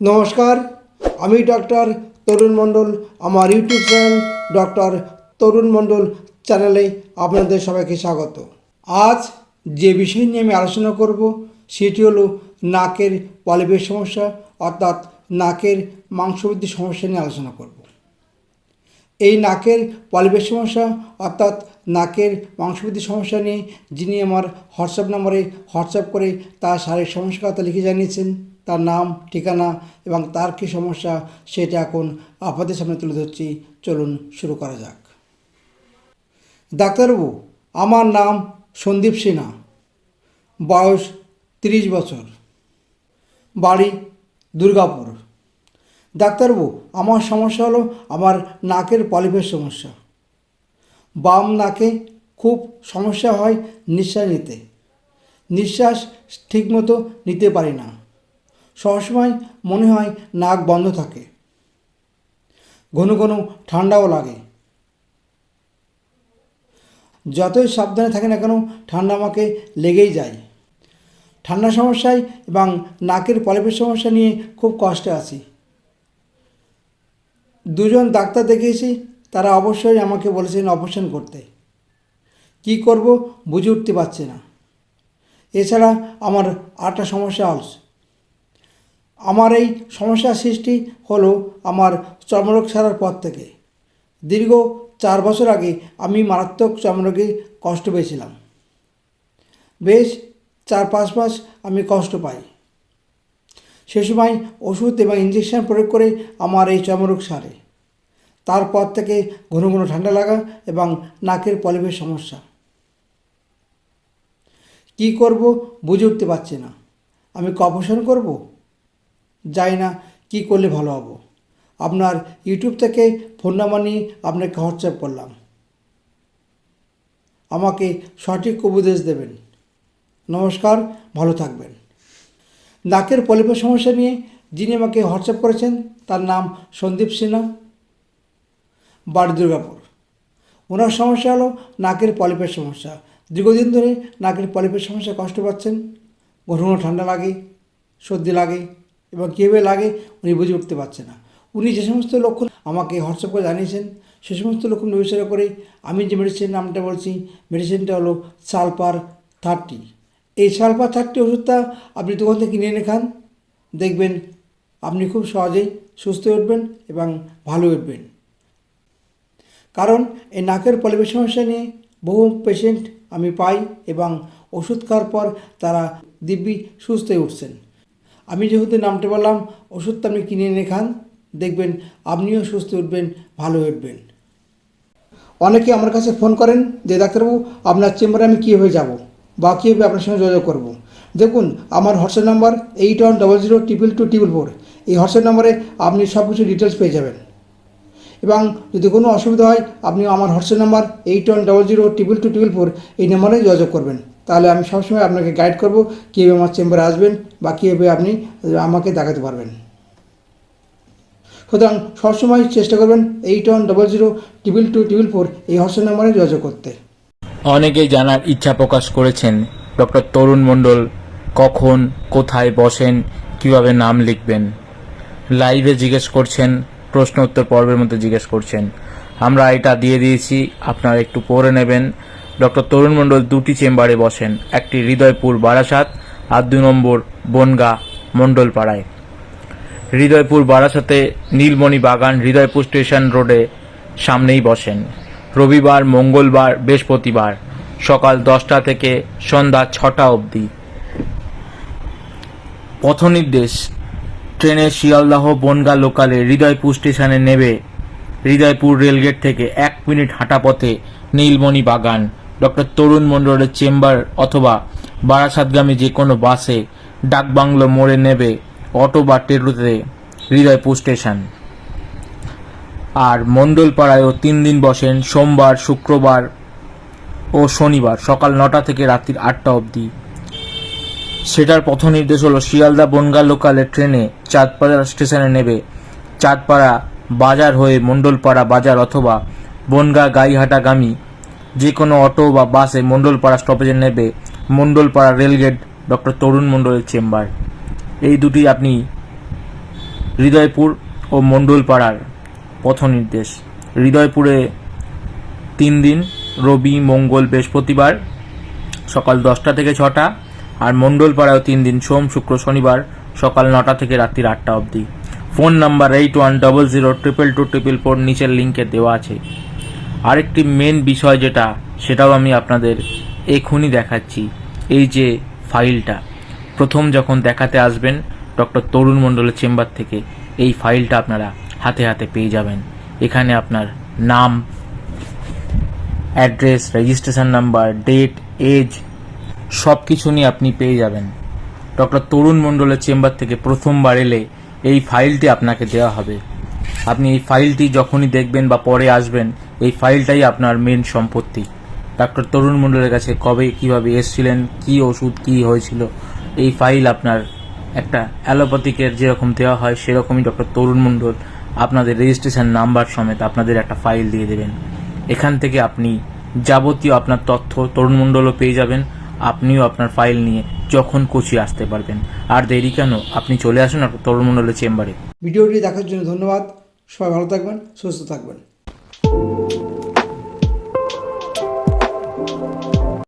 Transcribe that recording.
নমস্কার, আমি ডক্টর তরুণ মণ্ডল, আমার YouTube channel doctor Tarun Mondal চ্যানেলে আপনাদের সবাইকে স্বাগত। আজ যে বিষয় নিয়ে আমি আলোচনা করব, সেটি হলো নাকের পলিপের সমস্যা, অর্থাৎ নাকের মাংসবৃদ্ধি সমস্যা নিয়ে আলোচনা করব। এই নাকের পলিপের সমস্যা, অর্থাৎ নাকের মাংসবৃদ্ধি সমস্যা নিয়ে যিনি আমার হোয়াটসঅ্যাপ নম্বরে হোয়াটসঅ্যাপ করে তার শারীরিক সমস্যার কথা লিখে জানিয়েছেন। তার নাম, ঠিকানা এবং তার কী সমস্যা সেটা এখন আপনাদের সামনে তুলে ধরছি। চলুন শুরু করা যাক। ডাক্তারবাবু, আমার নাম সন্দীপ সিনহা। বয়স তিরিশ বছর। বাড়ি দুর্গাপুর। ডাক্তারবাবু, আমার সমস্যা হলো আমার নাকের পলিপের সমস্যা। বাম নাকে খুব সমস্যা হয় নিঃশ্বাস নিতে। নিঃশ্বাস ঠিকমতো নিতে পারি না। সবসময় মনে হয় নাক বন্ধ থাকে। ঘন ঘন ঠান্ডাও লাগে। যতই সাবধানে থাকে না কেন, ঠান্ডা আমাকে লেগেই যায়। ঠান্ডা সমস্যায় এবং নাকের পলিপের সমস্যা নিয়ে খুব কষ্টে আছি। দুজন ডাক্তার দেখিয়েছি, তারা অবশ্যই আমাকে বলেছেন অপারেশন করতে। কি করব বুঝে উঠতে পারছি না। এছাড়া আমার আরেকটা সমস্যা আছে আমার এই সমস্যার সৃষ্টি হলো আমার চর্মরোগ ছাড়ার পর থেকে। দীর্ঘ চার বছর আগে আমি মারাত্মক চর্মরোগে কষ্ট পেয়েছিলাম। বেশ চার পাঁচ মাস আমি কষ্ট পাই। সে সময় ওষুধ এবং ইঞ্জেকশন প্রয়োগ করে আমার এই চর্মরোগ সারে। তারপর থেকে ঘন ঘন ঠান্ডা লাগা এবং নাকের পলিপের সমস্যা। কি করব বুঝে উঠতে পারছি না। আমি কপারেশন করব? যাই না, কি করলে ভালো হব? আপনার ইউটিউব থেকে ফোন নাম্বার নিয়ে আপনাকে হোয়াটসঅ্যাপ করলাম। আমাকে সঠিক উপদেশ দেবেন। নমস্কার, ভালো থাকবেন। নাকের পলিপের সমস্যা নিয়ে যিনি আমাকে হোয়াটসঅ্যাপ করেছেন, তার নাম সন্দীপ সিনহা, বাড়ি দুর্গাপুর। ওনার সমস্যা হলো নাকের পলিপের সমস্যা। দীর্ঘদিন ধরে নাকের পলিপের সমস্যা কষ্ট পাচ্ছেন। ঘন ঠান্ডা লাগে, সর্দি লাগে। এবং কীভাবে লাগে উনি বুঝে উঠতে পারছে না। উনি যে সমস্ত লক্ষণ আমাকে হোয়াটসঅ্যাপ করে জানিয়েছেন, সে সমস্ত লক্ষণ বিবেচনা করে আমি যে মেডিসিন নামটা বলছি মেডিসিনটা হলো সালপার থার্টি এই সালপার থার্টি ওষুধটা আপনি দোকান থেকে কিনে এনে খান, দেখবেন আপনি খুব সহজেই সুস্থ উঠবেন এবং ভালো উঠবেন। কারণ এই নাকের পলিপের সমস্যা নিয়ে বহু পেশেন্ট আমি পাই এবং ওষুধ খাওয়ার পর তারা দিব্যি সুস্থ উঠছেন। আমি যেহেতু নামটা বললাম ওষুধটা আপনি কিনে এনে খান, দেখবেন আপনিও সুস্থ উঠবেন, ভালো উঠবেন। অনেকে আমার কাছে ফোন করেন যে, ডাক্তারবাবু, আপনার চেম্বারে আমি কীভাবে যাব বা কীভাবে আপনার সঙ্গে যোগাযোগ করব? দেখুন, আমার WhatsApp number eight one double zero triple two triple four এই হোয়াটসঅ্যাপ নাম্বারে আপনি সব কিছু ডিটেলস পেয়ে যাবেন। এবং যদি কোনো অসুবিধা হয় আপনি আমার WhatsApp number eight one double zero triple two triple four এই নাম্বারে যোগাযোগ করবেন। তাহলে আমি সবসময় আপনাকে গাইড করব কীভাবে আমার চেম্বারে আসবেন বা কীভাবে আপনি আমাকে দেখাতে পারবেন। সুতরাং সবসময় চেষ্টা করবেন eight one double zero triple two triple four এই হোয়াটসঅ্যাপ নাম্বারে যোগাযোগ করতে। অনেকেই জানার ইচ্ছা প্রকাশ করেছেন, ডক্টর তরুণ মণ্ডল কখন, কোথায় বসেন, কীভাবে নাম লিখবেন। লাইভে জিজ্ঞেস করছেন প্রশ্ন উত্তর পর্বের মধ্যে জিজ্ঞেস করছেন। আমরা এটা দিয়ে দিয়েছি, আপনারা একটু পড়ে নেবেন। ডক্টর তরুণ মণ্ডল দুটি চেম্বারে বসেন, একটি হৃদয়পুর বারাসাত আর দুই নম্বর বনগা মণ্ডলপাড়ায়। হৃদয়পুর বারাসাতে নীলমণি বাগান হৃদয়পুর স্টেশন রোডে সামনেই বসেন। রবিবার, মঙ্গলবার, বৃহস্পতিবার, সকাল দশটা থেকে সন্ধ্যা ছটা অবধি। পথনির্দেশ, ট্রেনে শিয়ালদাহ বনগা লোকালে হৃদয়পুর স্টেশনে নেবে। হৃদয়পুর রেলগেট থেকে এক মিনিট হাঁটা পথে নীলমণি বাগান। ডক্টর তরুণ মণ্ডলের চেম্বার অথবা বারাসাতগামী যে কোনো বাসে ডাকবাংলো মোড়ে নেবে অটো বা টেরোতে হৃদয়পুর স্টেশন। আর মণ্ডলপাড়ায়ও তিন দিন বসেন সোমবার, শুক্রবার ও শনিবার সকাল নটা থেকে রাত্রির আটটা অবধি। সেটার পথ নির্দেশ হলো শিয়ালদা বনগা লোকালের ট্রেনে চাঁদপাড়া স্টেশনে নেবে চাঁদপাড়া বাজার হয়ে মণ্ডলপাড়া বাজার অথবা বনগা গাইহাটাগামী যে কোনো অটো বা বাসে মণ্ডলপাড়া স্টপেজে নেবে মণ্ডলপাড়া রেলগেট ডক্টর তরুণ মণ্ডলের চেম্বার এই দুটি আপনি হৃদয়পুর ও মণ্ডলপাড়ার পথ নির্দেশ হৃদয়পুরে তিন দিন, রবি, মঙ্গল, বৃহস্পতিবার সকাল দশটা থেকে ছটা আর মণ্ডলপাড়াও তিন দিন, সোম, শুক্র, শনিবার সকাল নটা থেকে রাত্রির আটটা অবধি। Phone number eight one double zero triple two triple four নিচের লিঙ্কে দেওয়া আছে। আরেকটি মেন বিষয় যেটা, সেটাও আমি আপনাদের এখনই দেখাচ্ছি, এই যে ফাইলটা প্রথম যখন দেখাতে আসবেন ডক্টর তরুণ মণ্ডলের চেম্বার থেকে, এই ফাইলটা আপনারা হাতে হাতে পেয়ে যাবেন। এখানে আপনার নাম address registration number date age সব কিছু নিয়ে আপনি পেয়ে যাবেন। ডক্টর তরুণ মণ্ডলের চেম্বার থেকে প্রথমবার এলে এই ফাইলটি আপনাকে দেওয়া হবে। আপনি এই ফাইলটি যখনই দেখবেন বা পরে আসবেন এই ফাইলটাই আপনার মেন সম্পত্তি। ডক্টর তরুণ মণ্ডলের কাছে কবে কীভাবে এসেছিলেন, কি ওষুধ, কি হয়েছিল, এই ফাইল আপনার একটা অ্যালোপ্যাথিকের যেরকম দেওয়া হয় সেরকমই ডক্টর তরুণ মণ্ডল আপনাদের রেজিস্ট্রেশন নাম্বার সমেত আপনাদের একটা ফাইল দিয়ে দেবেন। এখান থেকে আপনি যাবতীয় আপনার তথ্য তরুণ মণ্ডলও পেয়ে যাবেন, আপনিও আপনার ফাইল নিয়ে যখন খুশি আসতে পারবেন। আর দেরি কেন, আপনি চলে আসুন তরুণ মণ্ডলের চেম্বারে। ভিডিওটি দেখার জন্য ধন্যবাদ। সবাই ভালো থাকবেন, সুস্থ থাকবেন।